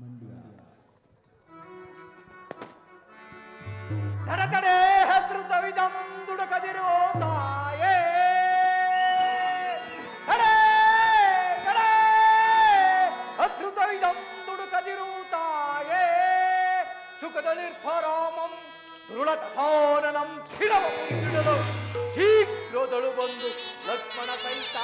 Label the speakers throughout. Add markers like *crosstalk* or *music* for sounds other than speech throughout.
Speaker 1: ಮಂಡ್ಯ.
Speaker 2: ತಡತಡೆ ಹೃತವಿದಂ ದುಡುಕದಿರೋ ತಾಯೇ. ತಡೆ ತಡೆ ಅದ್ಭುತವಿದಂ ದುಡುಕದಿರು ತಾಯೇ. ಸುಖದ ನಿರ್ಭರಾಮಂ ದೃಢತಸಾನನಂ ಶಿರವಂ ಶೀಘ್ರದಳು ಬಂದು ಲಕ್ಷ್ಮಣ ಸಹಿತ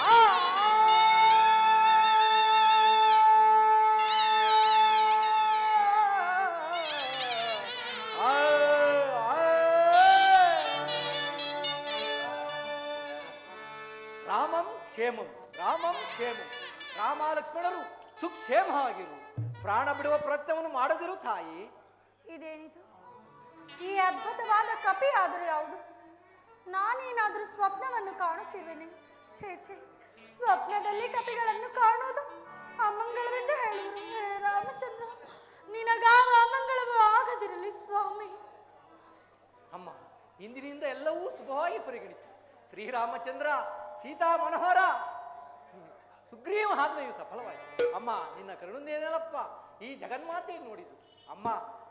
Speaker 2: ರಾಮಂ ಕ್ಷೇಮಂ ರಾಮಂ ಕ್ಷೇಮಂ. ರಾಮ ಲಕ್ಷ್ಮಣರು ಸುಕ್ಷೇಮವಾಗಿರು ಪ್ರಾಣ ಬಿಡುವ ಪ್ರಯತ್ನವನ್ನು ಮಾಡದಿರು ತಾಯಿ.
Speaker 3: ಇದೇನಿದು? ಈ ಅದ್ಭುತವಾದ ಕಪಿ ಆದರೂ ಯಾವುದು? ನಾನೇನಾದರೂ ಸ್ವಪ್ನವನ್ನು ಕಾಣುತ್ತಿರುವೆನೆ? ಛೇ ಛೇ ಸ್ವಪ್ನದಲ್ಲಿ ಕಪಿಗಳನ್ನು ಕಾಣುವುದು ಅಮಂಗಳವೆಂದು ಹೇಳಿದರು ಹೇ ರಾಮಚಂದ್ರ ನಿನಗಾವ ಅಮಂಗಳವೂ ಆಗದಿರಲಿ ಸ್ವಾಮಿ.
Speaker 2: ಅಮ್ಮ ಇಂದಿನಿಂದ ಎಲ್ಲವೂ ಶುಭವಾಗಿ ಪರಿಗಣಿಸಿ. ಶ್ರೀರಾಮಚಂದ್ರ ಸೀತಾ ಮನೋಹರ. ಸುಗ್ರೀವ ಇವು ಸಫಲವಾಯಿತು. ಅಮ್ಮ, ನಿನ್ನ ಕರುಣೇನಲ್ಲಪ್ಪ ಈ ಜಗನ್ಮಾತೆಯನ್ನು ನೋಡಿದ್ದು. ಅಮ್ಮ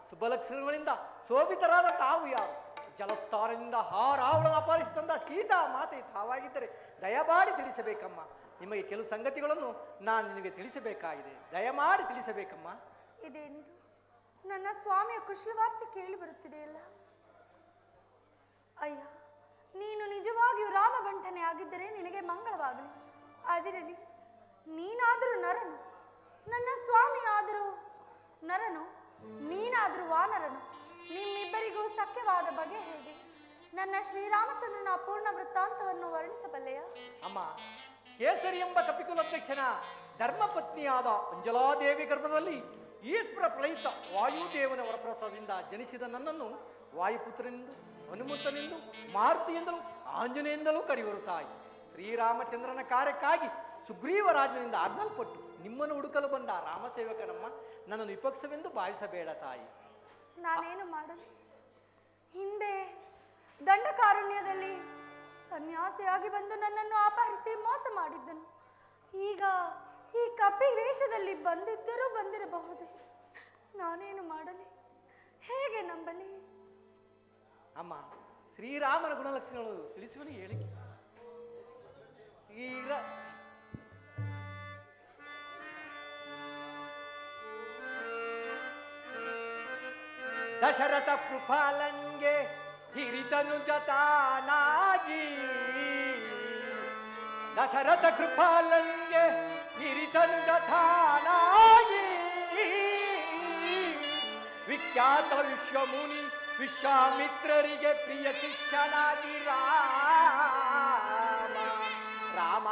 Speaker 2: ಶುಭಲಕ್ಷಣಗಳಿಂದ ಶೋಭಿತರಾದ ತಾವು ಯಾರು? ಜಲಸ್ತಾರದಿಂದ ಹಾರಾವಳು ಅಪಹರಿಸಿದಂದ ಸೀತಾ ಮಾತೆ ತಾವಾಗಿದ್ದರೆ ದಯಮಾಡಿ ತಿಳಿಸಬೇಕಮ್ಮ. ನಿಮಗೆ ಕೆಲವು ಸಂಗತಿಗಳನ್ನು ನಾನು ನಿನಗೆ ತಿಳಿಸಬೇಕಾಗಿದೆ. ದಯಮಾಡಿ ತಿಳಿಸಬೇಕಮ್ಮ.
Speaker 3: ಇದೇನಿದು? ನನ್ನ ಸ್ವಾಮಿಯ ಕುಶಲವಾರ್ತೆ ಕೇಳಿ ಬರುತ್ತಿದೆಯಲ್ಲ? ಅಯ್ಯ ನೀನು ನಿಜವಾಗಿಯೂ ರಾಮಬಂಟನೆ ಆಗಿದ್ದರೆ ನಿನಗೆ ಮಂಗಳವಾಗಲಿ. ಅದಿರಲಿ ನೀನಾದರೂ ನರನು, ನನ್ನ ಸ್ವಾಮಿ ಆದರೂ ನರನು, ನೀನಾದರೂ ವಾನರನು, ನಿಮ್ಮಿಬ್ಬರಿಗೂ ಸಖ್ಯವಾದ ಬಗೆ ಹೇಗೆ? ನನ್ನ ಶ್ರೀರಾಮಚಂದ್ರನ ಅಪೂರ್ಣ ವೃತ್ತಾಂತವನ್ನು ವರ್ಣಿಸಬಲ್ಲೆಯ?
Speaker 2: ಅಮ್ಮ, ಕೇಸರಿ ಎಂಬ ಕಪಿಕುಲಧ್ಯಕ್ಷನ ಧರ್ಮಪತ್ನಿಯಾದ ಅಂಜಲಾದೇವಿ ಗರ್ಭದಲ್ಲಿ ಈಶ್ವರ ಪ್ರಳಯಿತ ವಾಯುದೇವನ ವರಪ್ರಸಾದದಿಂದ ಜನಿಸಿದ ನನ್ನನ್ನು ವಾಯುಪುತ್ರನೆಂದು ಹನುಮಂತನೆಂದು ಮಾರುತಿಯಿಂದಲೂ ಆಂಜನೇಯಂದಲೂ ಕರೆಯುವರು ತಾಯಿ. ಶ್ರೀರಾಮಚಂದ್ರನ ಕಾರ್ಯಕ್ಕಾಗಿ ಸುಗ್ರೀವರಾಜನಿಂದ ಆಜ್ಞಲ್ಪಟ್ಟು ನಿಮ್ಮನ್ನು ಹುಡುಕಲು ಬಂದ ರಾಮಸೇವಕನಮ್ಮ ನನ್ನನ್ನು ವಿಪಕ್ಷವೆಂದು ಭಾವಿಸಬೇಡ ತಾಯಿ.
Speaker 3: ನಾನೇನು ಮಾಡಲಿ? ಹಿಂದೆ ದಂಡಕಾರಣ್ಯದಲ್ಲಿ ಸನ್ಯಾಸಿಯಾಗಿ ಬಂದು ನನ್ನನ್ನು ಅಪಹರಿಸಿ ಮೋಸ ಮಾಡಿದ್ದನು. ಈಗ ಈ ಕಪಿ ವೇಷದಲ್ಲಿ ಬಂದಿದ್ದರೂ ಬಂದಿರಬಹುದು? ನಾನೇನು ಮಾಡಲಿ? ಹೇಗೆ ನಂಬಲಿ?
Speaker 2: ಅಮ್ಮ, ಶ್ರೀರಾಮನ ಗುಣಲಕ್ಷಣಗಳು ತಿಳಿಸುವನು ಹೇಳಿಕೆ. ಈಗ ದಶರಥ ಕೃಪಾಲಂಗೆ ಹಿರಿತನು ಜತಾನಾಗಿ ದಶರಥ ಕೃಪಾಲಂಗೆ ಹಿರಿತನು ಜತಾನಾಗಿ ವಿಖ್ಯಾತ ವಿಶ್ವಮುನಿ ವಿಶ್ವಾಮಿತ್ರರಿಗೆ ಪ್ರಿಯ ಶಿಕ್ಷಣಾಗಿ ರಾಮ ರಾಮ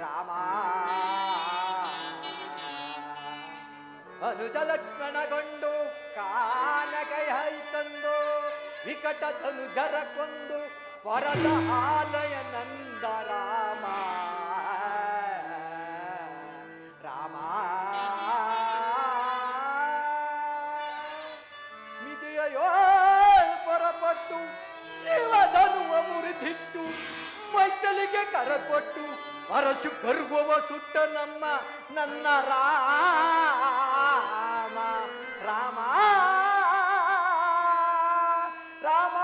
Speaker 2: ರಾಮ. ಅನುಜ ಲಕ್ಷ್ಮಣಗೊಂಡು ತಂದು, ವಿಕಟ ಧನುಜರ ಕೊಂದು, ಪರದ ಆಲಯ ನಂದ ಪರಪಟ್ಟು ಶಿವಧನುವ ಮುರಿದಿಟ್ಟು, ಮೈತಲಿಗೆ ಕರಕೊಟ್ಟು, ಅರಸು ಗರ್ವವ ಸುಟ್ಟ ನಮ್ಮ, ನನ್ನ ರಾಮ ರಾಮ ರಾಮ.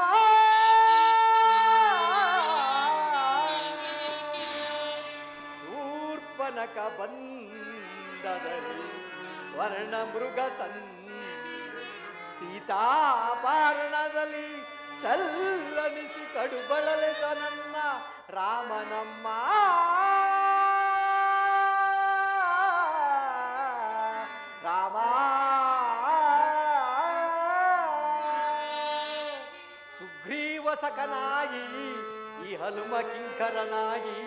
Speaker 2: ಶೂರ್ಪನಕ ಬಂದದಲ್ಲಿ ಸ್ವರ್ಣ ಮೃಗ ಸನ್ ಸೀತಾಪಾರಣದಲ್ಲಿ ಚಲ್ಲನಿಸಿ ಕಡುಬಳಲೆದ ನನ್ನ ರಾಮನಮ್ಮ. ರಾಮ. ಸುಗ್ರೀವಸಕನಾಗಿ ಈ ಹನುಮ ಕಿಂಕರನಾಗಿ,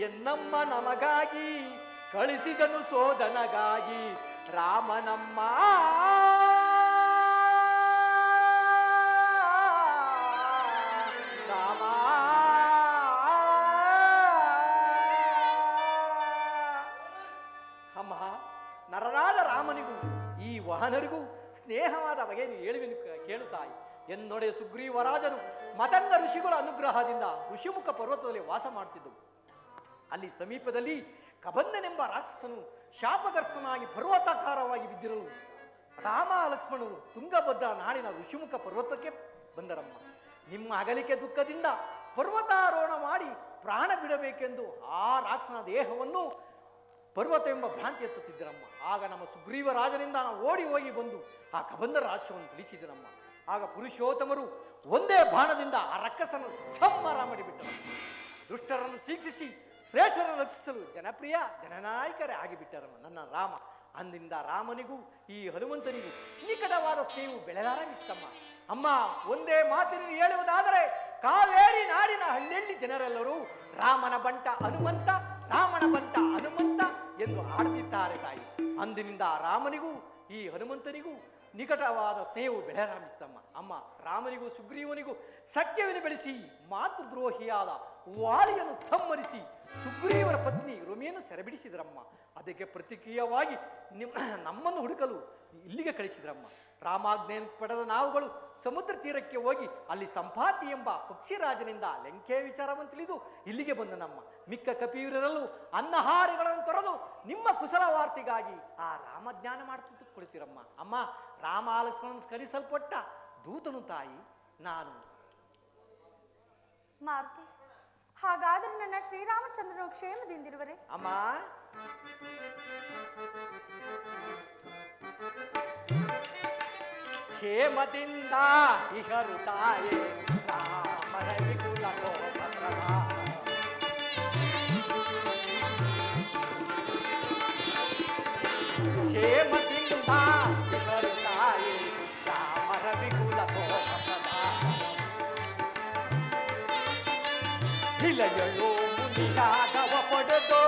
Speaker 2: ಎನ್ನಮ್ಮ ನಮಗಾಗಿ, ಕಳಿಸಿದನು ಸೋದನಗಾಗಿ, ರಾಮನಮ್ಮ. ಸ್ನೇಹವಾದ ನೀನು ಹೇಳುವೆನು ಕೇಳು ತಾಯಿ. ಎನ್ನೊಡೆ ಸುಗ್ರೀವರಾಜನು ಮತಂಗ ಋಷಿಗಳ ಅನುಗ್ರಹದಿಂದ ಋಷಿಮುಖ ಪರ್ವತದಲ್ಲಿ ವಾಸ ಮಾಡ್ತಿದ್ದವು ಅಲ್ಲಿ ಸಮೀಪದಲ್ಲಿ ಕಬಂದನೆಂಬ ರಾಕ್ಷಸನು ಶಾಪಗ್ರಸ್ತನಾಗಿ ಪರ್ವತಾಕಾರವಾಗಿ ಬಿದ್ದಿರಲು ರಾಮ ಲಕ್ಷ್ಮಣರು ತುಂಗಭದ್ರಾ ನಾಡಿನ ಋಷಿಮುಖ ಪರ್ವತಕ್ಕೆ ಬಂದರಮ್ಮ. ನಿಮ್ಮ ಅಗಲಿಕೆ ದುಃಖದಿಂದ ಪರ್ವತಾರೋಹಣ ಮಾಡಿ ಪ್ರಾಣ ಬಿಡಬೇಕೆಂದು ಆ ರಾಕ್ಷಸನ ದೇಹವನ್ನು ಪರ್ವತ ಎಂಬ ಭ್ರಾಂತಿ ಎತ್ತುತ್ತಿದ್ದರಮ್ಮ. ಆಗ ನಮ್ಮ ಸುಗ್ರೀವ ರಾಜನಿಂದ ನಾವು ಓಡಿ ಹೋಗಿ ಬಂದು ಆ ಕಬಂಧರ ರಾಜ್ಯವನ್ನು ತಿಳಿಸಿದರಮ್ಮ ಆಗ ಪುರುಷೋತ್ತಮರು ಒಂದೇ ಬಾಣದಿಂದ ಆ ರಕ್ಕಸನ್ನು ಸಂಹಾರ ಮಾಡಿಬಿಟ್ಟರು. ದುಷ್ಟರನ್ನು ಶಿಕ್ಷಿಸಿ, ಶ್ರೇಷ್ಠರನ್ನು ರಕ್ಷಿಸಲು ಜನಪ್ರಿಯ, ಜನನಾಯಕರೇ ಆಗಿಬಿಟ್ಟರಮ್ಮ ನನ್ನ ರಾಮ. ಅಂದಿಂದ ರಾಮನಿಗೂ, ಈ ಹನುಮಂತನಿಗೂ ನಿಕಟವಾದ ಸ್ನೇಹವು ಬೆಳೆದಾರಂಭಿಸ್ತಮ್ಮ. ಅಮ್ಮ, ಒಂದೇ ಮಾತಿನಲ್ಲಿ ಹೇಳುವುದಾದರೆ, ಕಾವೇರಿ ನಾಡಿನ ಹಳ್ಳಿಯಲ್ಲಿ ಜನರೆಲ್ಲರೂ ರಾಮನ ಬಂಟ ಹನುಮಂತ, ರಾಮನ ಬಂಟ ಹನುಮಂತ ಎಂದು ಹಾಡುತ್ತಿದ್ದಾರೆ ತಾಯಿ. ಅಂದಿನಿಂದ ರಾಮನಿಗೂ, ಈ ಹನುಮಂತನಿಗೂ ನಿಕಟವಾದ ಸ್ನೇಹವು ಬೆಳೆದಾರಂಭಿಸ್ತಮ್ಮ ಅಮ್ಮ, ರಾಮನಿಗೂ, ಸುಗ್ರೀವನಿಗೂ ಸತ್ಯವನ್ನು ಬೆಳೆಸಿ, ಮಾತೃದ್ರೋಹಿಯಾದ ವಾಲಿಯನ್ನು ಸಂಹರಿಸಿ, ಸುಗ್ರೀವರ ಪತ್ನಿ ರುಮಿಯನ್ನು ಸೆರೆಬಿಡಿಸಿದ್ರಮ್ಮ. ಅದಕ್ಕೆ ಪ್ರತಿಕ್ರಿಯವಾಗಿ ನಿಮ್ಮ *clears throat* ನಮ್ಮನ್ನು ಹುಡುಕಲು ಇಲ್ಲಿಗೆ ಕಳಿಸಿದ್ರಮ್ಮ. ರಾಮಾಜ್ಞೆಯನ್ನು ಪಡೆದ ನಾವುಗಳು ಸಮುದ್ರ ತೀರಕ್ಕೆ ಹೋಗಿ ಅಲ್ಲಿ ಸಂಪಾತಿ ಎಂಬ ಪಕ್ಷಿರಾಜನಿಂದ ಲೆಂಕೆ ವಿಚಾರವನ್ನು ತಿಳಿದು ಇಲ್ಲಿಗೆ ಬಂದ ನಮ್ಮ ಮಿಕ್ಕ ಕಪಿವೀರರಲ್ಲೂ ಅನ್ನಹಾರಗಳನ್ನು ತೊರೆದು ನಿಮ್ಮ ಕುಶಲ ವಾರ್ತೆಗಾಗಿ ಆ ರಾಮಜ್ಞಾನ ಮಾಡ್ತಿದ್ದು ಕುಳಿತಿರಮ್ಮ. ಅಮ್ಮ ರಾಮ ಲಕ್ಷ್ಮಣನ್ ಸ್ಕರಿಸಲ್ಪಟ್ಟ ದೂತನು ತಾಯಿ ನಾನು.
Speaker 3: ಮಾರುತಿ ಹಾಗಾದ್ರೆ ನನ್ನ ಶ್ರೀರಾಮಚಂದ್ರನು ಕ್ಷೇಮದಿಂದಿರುವರೆ?
Speaker 2: ಅಮ್ಮ. ಕ್ಷೇಮದಿಂದ ಇಹರು ತಾಯೇ ರಾಮರ ವಿಪುಲ ಕೋಪಪ್ರಭಾ. ಕ್ಷೇಮದಿಂದ ಇಹರು ತಾಯೇ ರಾಮರ ವಿಪುಲ ಕೋಪಪ್ರಭಾ. ಇಲೆಯಳು ಮುನಿಯಾದವ ಪಡೆದು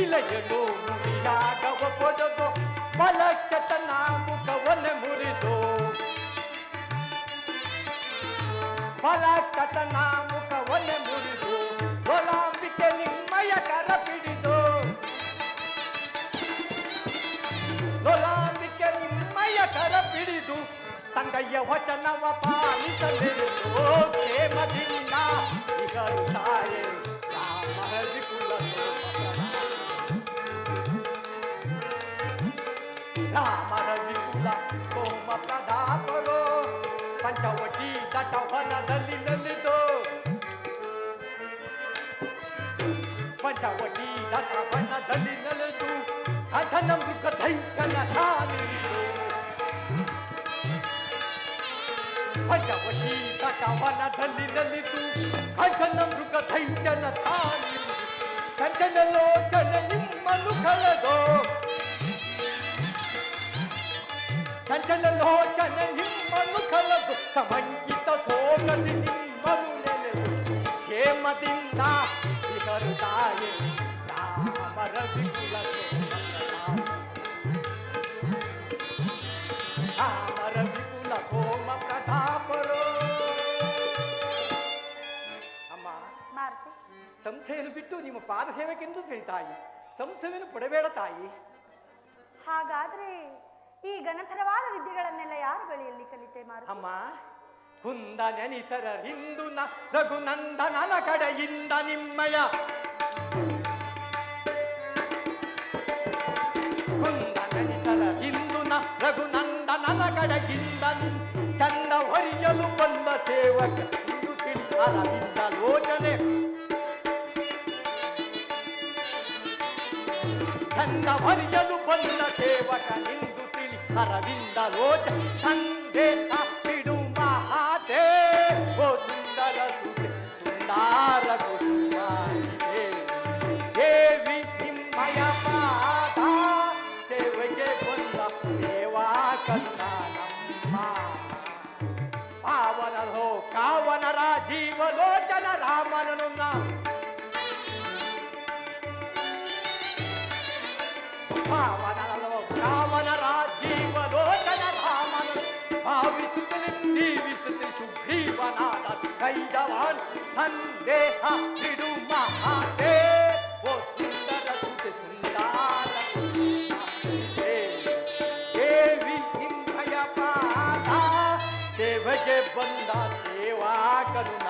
Speaker 2: ಇಲೆಯಳು ಮುನಿಯಾದವ ಪಡೆದು ಬಲಕ್ಷತನ ಮುಖವನ್ನೇ ಮುರಿದು ಬಲಕ್ಷತನ ಮುಖವನ್ನೇ ಮುರಿದು ಒಲಾಂಬಿಕೆ ನಿಮ್ಮಯ ಕರ ಪಿಡಿದು ಲೋಲಾಂಬಿಕೆ ನಿಮ್ಮಯ ಕರ ಪಿಡಿದು ತಂಗಯ್ಯ ವಚನವ ಪಾಲಿಸಲೆಂದು ಕ್ಷೇಮದಿಂದ ಇಗರು ತಾಯೇ ರಾಮರ दाखलो पंचावटी दटावाला दल्ली दल्ली दो पंचावटी दटावाला दल्ली दल्ली दो अधन मुख धै कना पंचावटी दटावाला दल्ली दल्ली दो अधन मुख धै कना धानी लोचन निम्मनु खळदो ಚಂಚಲ ಲೋಚನ ನಿಮ್ಮನ್ನು ಕಳೆದು ಸಮಂಕಿತ ಸೋಗದಿ ನಿಮ್ಮನ್ನು ನೆನೆದು ಕ್ಷೇಮದಿಂದ ಇಹರು ತಾಯೇ ರಾಮರ ವಿಪುಲ ರಾಮರ ವಿಪುಲ ಸೋಮ ಪ್ರತಾಪರು ಅಮ್ಮ
Speaker 3: ಮಾರುತಿ
Speaker 2: ಸಂಶಯನು ಬಿಟ್ಟು ನಿಮ್ಮ ಪಾದ ಸೇವಕೆಂದು ತಿಳಿ ತಾಯಿ ಸಂಶಯವನ್ನು ಪಡಬೇಡ ತಾಯಿ
Speaker 3: ಹಾಗಾದ್ರೆ ಈ ಘನತರವಾದ ವಿದ್ಯೆಗಳನ್ನೆಲ್ಲ ಯಾರು ಬಳಿಯಲ್ಲಿ ಕಲಿತೆ ಮಾರು
Speaker 2: ಅಮ್ಮ ಕುಂದ ನೆನಿಸರ ಹಿಂದು ರಘುನಂದನನ ಕಡೆಯಿಂದ ನಿಮ್ಮಯ. ಕುಂದ ನೆನಿಸರ ಹಿಂದು ರಘುನಂದ ರಘುನಂದನನ ಕಡೆಯಿಂದ ಚಂದ ಹೊರಿಯಲು ಬಂದ ಸೇವಕ ಇಂದು ತಿಳಿದ ಲೋಚನೆ ಚಂದ ಹೊರಿಯಲು ಬಂದ ಸೇವಕ ನಿಂದು అరవింద రోచ సందే తప్పిడు మహాదే ఓ సుందర సుందర పావనలో కావన రాజీవలోచన రామనున్నా పావనలో కావన ಸುಗ್ರೀವನಾದ ಕೈದವಾನ್ ಸಂದೇಹ ಬಿಡು ಮಹಾದೇ ಓ ಸುಂದರ ಸುತೆ ಸುಂದರ ಸುಂದರ. ದೇವಿ ನಿಮ್ಮಯ ಪಾದ ಸೇವೆಗೆ ಬಂದ ಸೇವಾಕರು ನಮ್ಮ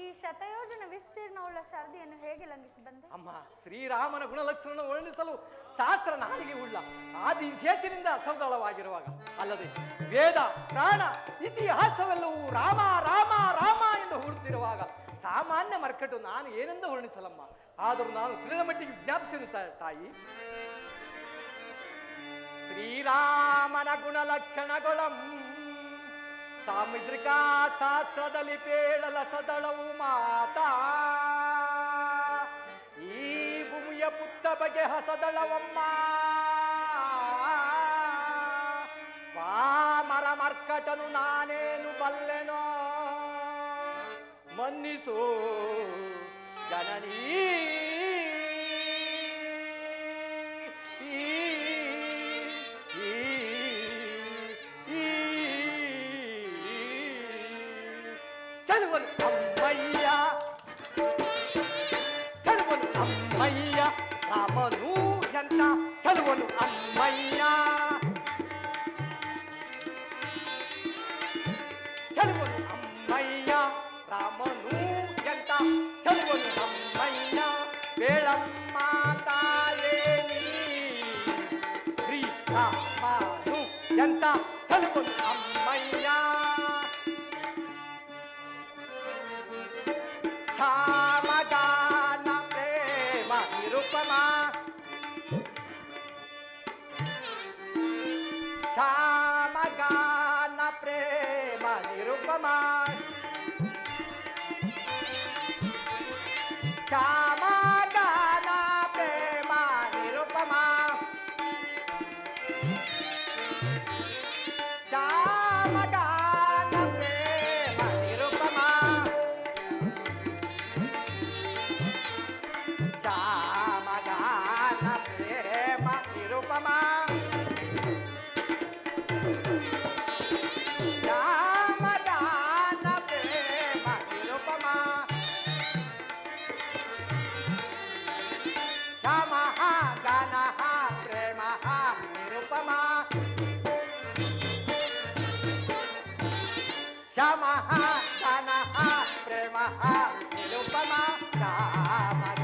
Speaker 3: ಈ ಶತಯೋಜನ ವಿಸ್ತೀರ್ಣವುಳ್ಳ ಶಾರದಿಯನ್ನು ಹೇಗೆ ಲಂಘಿಸಿ ಬಂದೆ?
Speaker 2: ಅಮ್ಮ, ಶ್ರೀರಾಮನ ಗುಣಲಕ್ಷಣ ವರ್ಣಿಸಲು ಶಾಸ್ತ್ರ ನಾಲಿಗೆ ಉಳ್ಳ ಆದಿ ಶೇಷನಿಂದ ಸದಳವಾಗಿರುವಾಗ. ಅಲ್ಲದೆ ವೇದ, ಪ್ರಾಣ, ಇತಿಹಾಸವೆಲ್ಲವೂ ರಾಮ ರಾಮ ರಾಮ ಎಂದು ಹುಡುತ್ತಿರುವಾಗ ಸಾಮಾನ್ಯ ಮರ್ಕಟ್ಟು ನಾನು ಏನೆಂದು ವರ್ಣಿಸಲಮ್ಮ? ಆದರೂ ನಾನು ತಿಳಿದ ಮಟ್ಟಿಗೆ ವಿಜ್ಞಾಪಿಸಿದ ತಾಯಿ. ಶ್ರೀರಾಮನ ಗುಣಲಕ್ಷಣಗಳಂ ಸಾಮುದ್ರಿಕಾ ಶಾಸ್ತ್ರದಲ್ಲಿ ಪೇಳಲ ಸದಳವು ಮಾತಾ. ಈ ಭೂಮಿಯ ಪುತ್ತ ಬಗೆ ಹಸದಳವಮ್ಮ. ಪಾಮರ ಮರ್ಕಟನು ನಾನೇನು ಬಲ್ಲೆನೋ. ಮನ್ನಿಸೋ ಜನನೀ చనుమలు అమ్మయ్యా. చనుమలు అమ్మయ్యా. రామను ఎంత చనుమలు అమ్మయ్యా. చనుమలు అమ్మయ్యా. రామను ఎంత చనుమలు అమ్మయ్యా. వేళమ్మ తాయేమి శ్రీ రామను ఎంత చదువులు అమ్మయ్యా. child. हा ताना हा प्रेमा हा निरुपमा कामा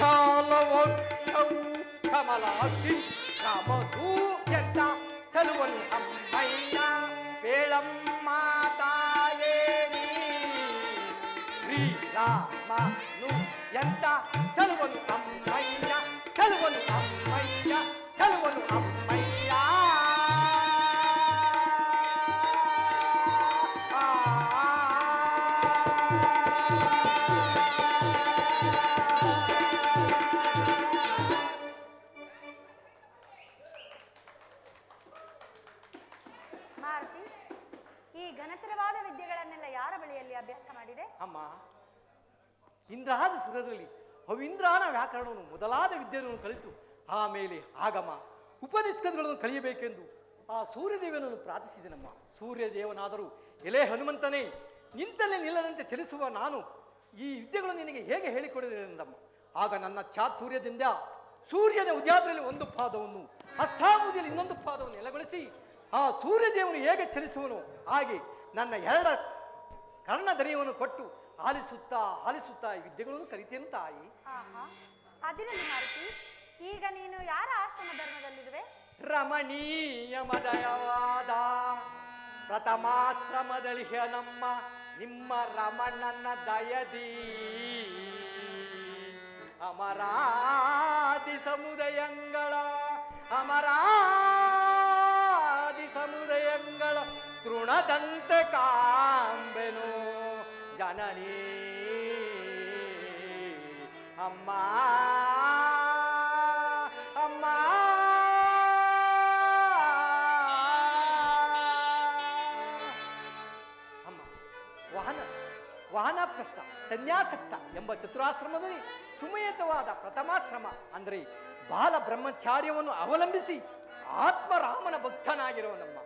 Speaker 2: విశాలవక్షవు కమలాశి కమదు ఎంత
Speaker 3: చలువను అమ్మైనా వేళమ్మ తాయేని శ్రీరామను ఎంత చలువను అమ్మయ్య
Speaker 2: చలువను అమ్మైనా చలువను అమ్మ ವ್ಯಾಕರಣವನ್ನು ಮೊದಲಾದ ವಿದ್ಯೆಯನ್ನು ಕಲಿತು ಆಮೇಲೆ ಆಗಮ ಉಪನಿಷ್ಕದಗಳನ್ನು ಕಲಿಯಬೇಕೆಂದು ಆ ಸೂರ್ಯದೇವನನ್ನು ಪ್ರಾರ್ಥಿಸಿದೆನಮ್ಮ ಸೂರ್ಯದೇವನಾದರೂ ಎಲೆ ಹನುಮಂತನೇ ನಿಂತಲ್ಲೇ ನಿಲ್ಲದಂತೆ ಚಲಿಸುವ ನಾನು ಈ ವಿದ್ಯೆಗಳನ್ನು ನಿನಗೆ ಹೇಗೆ ಹೇಳಿಕೊಡಿದೆಂದಮ್ಮ ಆಗ ನನ್ನ ಚಾತುರ್ಯದಿಂದ ಸೂರ್ಯನ ಉದ್ಯಾದ್ರಲ್ಲಿ ಒಂದು ಪಾದವನ್ನು ಹಸ್ತಾಮುದಿಯಲ್ಲಿ ಇನ್ನೊಂದು ಪಾದವನ್ನು ನೆಲೆಗೊಳಿಸಿ ಆ ಸೂರ್ಯದೇವನು ಹೇಗೆ ಚಲಿಸುವನು ಹಾಗೆ ನನ್ನ ಎರಡ ಕರ್ಣಧನಿಯನ್ನು ಕೊಟ್ಟು ಆಲಿಸುತ್ತಾ ಆಲಿಸುತ್ತಾ ಈ ವಿದ್ಯೆಗಳನ್ನು ಕಲಿತೇನು ತಾಯಿ?
Speaker 3: ಆಹಾ ಅದಿರಲಿ ಮಾರುತಿ. ಈಗ ನೀನು ಯಾರ ಆಶ್ರಮ ಧರ್ಮದಲ್ಲಿರುವೆ?
Speaker 2: ರಮಣೀಯ ಮದಯವಾದ ಪ್ರಥಮಾಶ್ರಮದಳಿಹ ನಮ್ಮ ನಿಮ್ಮ ರಮಣನ ದಯದಿ. ಅಮರಾದಿ ಸಮುದಯಂಗಳ ಅಮರಾದಿ ಸಮುದಯಂಗಳ ತೃಣದಂತೆ ಕಾಂಬೆನು. ಜನನೀ ಅಮ್ಮ ಅಮ್ಮ. ಅಮ್ಮ, ವಾಹನ ವಾಹನ ಪ್ರಶ್ನ ಸನ್ಯಾಸಕ್ತ ಎಂಬ ಚತುರಾಶ್ರಮದಲ್ಲಿ ಸುಮಯತವಾದ ಪ್ರಥಮಾಶ್ರಮ ಅಂದರೆ ಬಾಲ ಬ್ರಹ್ಮಚಾರ್ಯವನ್ನು ಅವಲಂಬಿಸಿ ಆತ್ಮರಾಮನ ಭಕ್ತನಾಗಿರುವನಮ್ಮ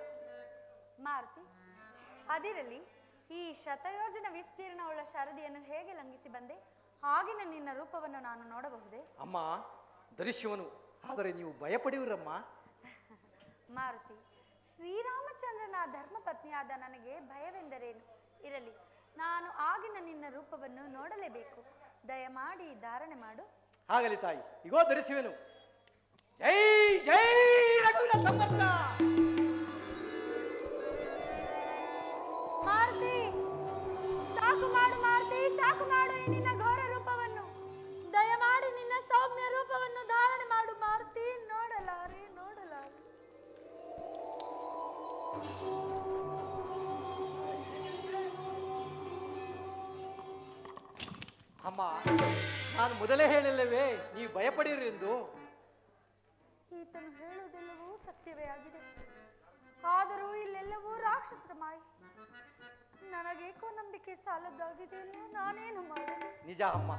Speaker 3: ಮಾರುತಿ ಅದಿರಲಿ ಈ ಶತಯೋಜನ ವಿಸ್ತೀರ್ಣವುಳ್ಳ ಶಾರದಿಯನ್ನು ಹೇಗೆ ಲಂಘಿಸಿ ಬಂದೆ? ಆಗಿನ ನಿನ್ನ ರೂಪವನ್ನು ನಾನು ನೋಡಬಹುದೇ?
Speaker 2: ಅಮ್ಮ ದರ್ಶಿವನು. ಆದರೆ ನೀವು ಭಯಪಡುವಿರಮ್ಮ. *laughs*
Speaker 3: ಮಾರುತಿ ಶ್ರೀರಾಮಚಂದ್ರನ ಧರ್ಮಪತ್ನಿಯಾದ ನನಗೆ ಭಯವೆಂದರೇನು? ಇರಲಿ ನಾನು ಆಗಿನ ನಿನ್ನ ರೂಪವನ್ನು ನೋಡಲೇಬೇಕು. ದಯಮಾಡಿ ಧಾರಣೆ ಮಾಡು.
Speaker 2: ಆಗಲಿ ತಾಯಿ. ಇಗೋ ಧರಿಸುವೆನು ಜೈ ಜೈ ರಘುವೀರ
Speaker 3: ಸಾಕು ಮಾಡು ಈ ನಿನ್ನ ಘೋರ ರೂಪವನ್ನು. ದಯಮಾಡಿ ನಿನ್ನ ಸೌಮ್ಯ ರೂಪವನ್ನು ಧಾರಣೆ ಮಾಡು ಮಾರುತಿ. ನೋಡಲಾರೆ ನೋಡಲಾರೆ.
Speaker 2: ಅಮ್ಮ ನಾನು ಮೊದಲೇ ಹೇಳಲ್ಲವೇ ನೀವು ಭಯಪಡಿರಿ ಎಂದು.
Speaker 3: ಈತನು ಹೇಳುವುದೆಲ್ಲವೂ ಸತ್ಯವೇ ಆಗಿದೆ. ಆದರೂ ಇಲ್ಲೆಲ್ಲವೂ ರಾಕ್ಷಸರ ಮಾಯ. ನನಗೇಕೋ ನಂಬಿಕೆ ನಾನೇನು
Speaker 2: ನಿಜ ಅಮ್ಮ,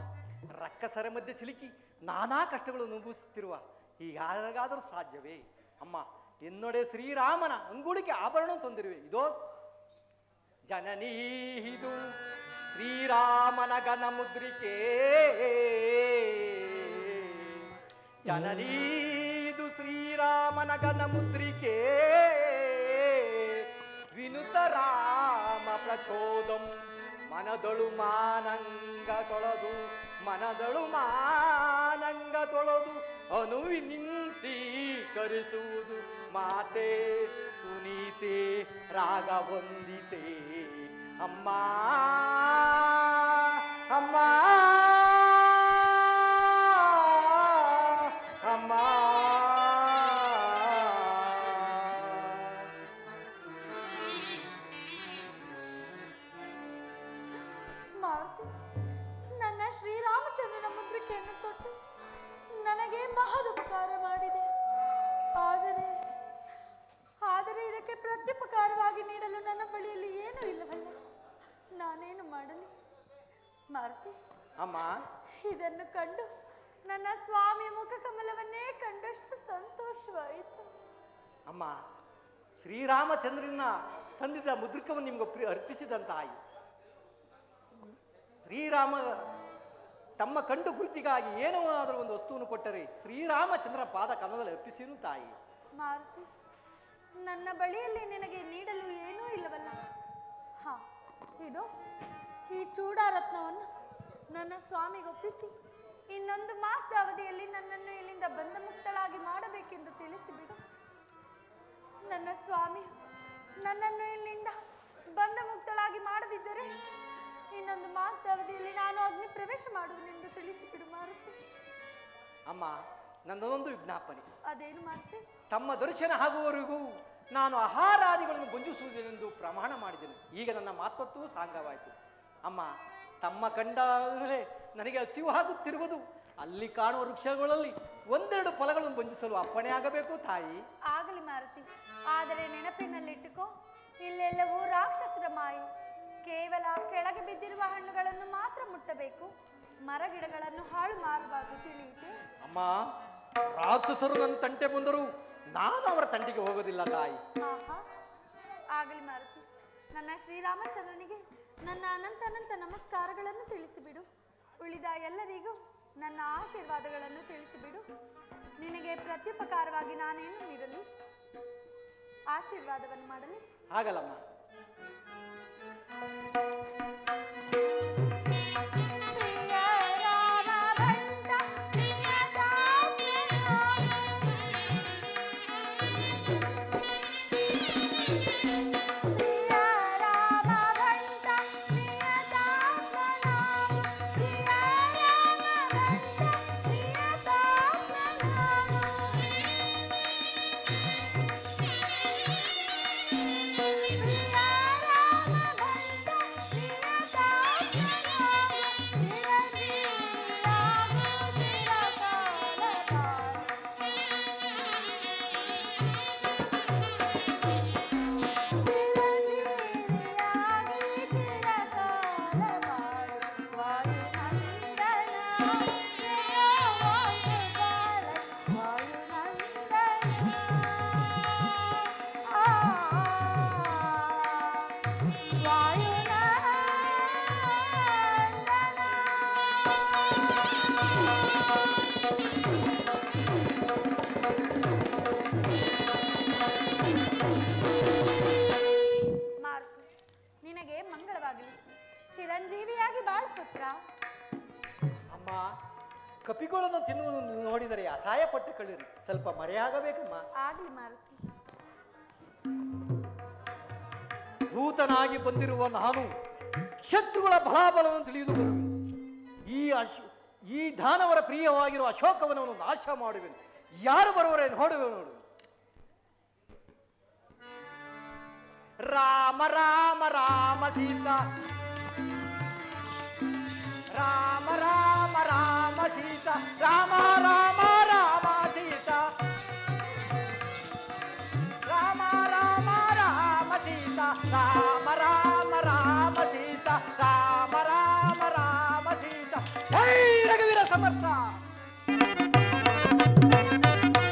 Speaker 2: ರಕ್ಕಸರ ಮಧ್ಯೆ ಸಿಲುಕಿ ನಾನಾ ಕಷ್ಟಗಳು ಅನುಭವಿಸುತ್ತಿರುವ ಹೀಗಾದರೂ ಸಾಧ್ಯವೇ? ಅಮ್ಮ ಎನ್ನೊಡೆ ಶ್ರೀರಾಮನ ಅಂಗೂಡಿಕೆ ಆಭರಣ ತಂದಿರುವೆ. ಇದೋ ಜನನೀ ಇದು ಶ್ರೀರಾಮನ ಘನ ಮುದ್ರಿಕೆ. ಜನನೀದು ಶ್ರೀರಾಮನ ಘನ ಮುದ್ರಿಕೆ. ವಿನುತ ರಾಮ ಪ್ರಚೋದಂ ಮನದಳು ಮಾನಂಗ ತೊಳದು ಮನದಳು ಮಾನಂಗ ತೊಳದು ಅನುವಿನಿಂಸೀಕರಿಸುವುದು ಮಾತೆ ಸುನೀತೆ ರಾಗ ಹೊಂದಿತೆ ಅಮ್ಮ
Speaker 3: ನಾನೇನು ಮಾಡಲಿ? ಮಾರುತಿ?
Speaker 2: ಅಮ್ಮ.
Speaker 3: ಇದನ್ನು ಕಂಡು ನನ್ನ ಸ್ವಾಮಿ ಮುಖ ಕಮಲವನ್ನೇ ಕಂಡಷ್ಟು ಸಂತೋಷವಾಯಿತು.
Speaker 2: ಅಮ್ಮ ಶ್ರೀರಾಮಚಂದ್ರನ ತಂದಿದ್ದ ಮುದ್ರಕವನ್ನು ನಿಮ್ಗೆ ಪ್ರಿ ಆಯಿ ಶ್ರೀರಾಮ ತಮ್ಮ ಕಂಡು ಗುರುತಿಗಾಗಿ ಏನೋ ಆದರೂ ಒಂದು ವಸ್ತುವನ್ನು ಕೊಟ್ಟರೆ ಶ್ರೀರಾಮಚಂದ್ರ ಪಾದ ಕಮಲದಲ್ಲಿ ಅರ್ಪಿಸಿದ ತಾಯಿ
Speaker 3: ಮಾರುತಿ ನನ್ನ ಬಳಿಯಲ್ಲಿ ನಿನಗೆ ನೀಡಲು ಏನೂ ಇಲ್ಲವಲ್ಲ? ಇದು ಈ ಚೂಡಾರತ್ನವನ್ನು ನನ್ನ ಸ್ವಾಮಿಗೊಪ್ಪಿಸಿ ಇನ್ನೊಂದು ಮಾಸದ ಅವಧಿಯಲ್ಲಿ ನನ್ನನ್ನು ಇಲ್ಲಿಂದ ಬಂಧ ಮುಕ್ತಳಾಗಿ ಮಾಡಬೇಕೆಂದು ತಿಳಿಸಿಬಿಡು. ನನ್ನ ಸ್ವಾಮಿ ನನ್ನನ್ನು ಇಲ್ಲಿಂದ ಬಂಧ ಮುಕ್ತಳಾಗಿ ಮಾಡದಿದ್ದರೆ ಇನ್ನೊಂದು ಮಾಸದ ಅವಧಿಯಲ್ಲಿ ನಾನು ಅಗ್ನಿ ಪ್ರವೇಶ ಮಾಡುವನೆಂದು ತಿಳಿಸಿಬಿಡು ಮಾರುತಿ.
Speaker 2: ಅಮ್ಮ ನನ್ನದೊಂದು ವಿಜ್ಞಾಪನೆ.
Speaker 3: ಅದೇನು ಮಾರುತಿ?
Speaker 2: ತಮ್ಮ ದರ್ಶನ ಆಗುವವರೆಗೂ ನಾನು ಆಹಾರಾದಿಗಳನ್ನು ಬಂಧಿಸುವುದೆಂದು ಪ್ರಮಾಣ ಮಾಡಿದೆನು. ಈಗ ನನ್ನ ಮಾತತ್ವವು ಸಾಂಗವಾಯಿತು. ಅಮ್ಮ ತಮ್ಮ ಕಂಡ ನನಗೆ ಹಸಿವು ಆಗುತ್ತಿರುವುದು ಅಲ್ಲಿ ಕಾಣುವ ವೃಕ್ಷಗಳಲ್ಲಿ ಒಂದೆರಡು ಫಲಗಳನ್ನು ಬಂಧಿಸಲು ಅಪ್ಪಣೆ ಆಗಬೇಕು ತಾಯಿ.
Speaker 3: ಆಗಲಿ ಮಾರುತಿ. ಆದರೆ ನೆನಪಿನಲ್ಲಿಟ್ಟುಕೋ ಇಲ್ಲೆಲ್ಲವೂ ರಾಕ್ಷಸರ ಮಾಯಿ. ಕೇವಲ ಕೆಳಗೆ ಬಿದ್ದಿರುವ ಹಣ್ಣುಗಳನ್ನು ಮಾತ್ರ ಮುಟ್ಟಬೇಕು. ಮರಗಿಡಗಳನ್ನು ಹಾಳು ಮಾಡಬಾರದು ತಿಳಿಯಿತೆ?
Speaker 2: ಅಮ್ಮ ರಾಕ್ಷಸರು ನನ್ನ ತಂಟೆ ಬಂದರು. ನಾನು ಅವರ ತಂಡಿಗೆ ಹೋಗೋದಿಲ್ಲ ತಾಯಿ.
Speaker 3: ಆಹಾ ಆಗಲಿ ಮಾರುತಿ. ನನ್ನ ಶ್ರೀರಾಮಚಂದ್ರನಿಗೆ ನನ್ನ ಅನಂತ ಅನಂತ ನಮಸ್ಕಾರಗಳನ್ನು ತಿಳಿಸಿಬಿಡು. ಉಳಿದ ಎಲ್ಲರಿಗೂ ನನ್ನ ಆಶೀರ್ವಾದಗಳನ್ನು ತಿಳಿಸಿಬಿಡು. ನಿನಗೆ ಪ್ರತ್ಯುಪಕಾರವಾಗಿ ನಾನೇನು ನೀಡಲಿ? ಆಶೀರ್ವಾದವನ್ನು ಮಾಡಲಿ.
Speaker 2: ಆಗಲ್ಲಮ್ಮ. ಸ್ವಲ್ಪ ಮರೆಯಾಗಬೇಕಮ್ಮ.
Speaker 3: ಆಗ್ಲಿ ಮಾರುತಿ.
Speaker 2: ದೂತನಾಗಿ ಬಂದಿರುವ ನಾನು ಶತ್ರುಗಳ ಬಲಾಬಲವನ್ನು ತಿಳಿದು ಬರುವೆ. ಈ ಅಶ್ ಈ ದಾನವರ ಪ್ರಿಯವಾಗಿರುವ ಅಶೋಕವನವನ್ನು ನಾಶ ಮಾಡುವೆ ಯಾರು ಬರುವರೆ ನೋಡುವೆ ನೋಡು ರಾಮ ರಾಮ ರಾಮ ಸೀತಾ. ರಾಮ ರಾಮ ರಾಮ ಸೀತಾ. ರಾಮ ರಾಮ Aí,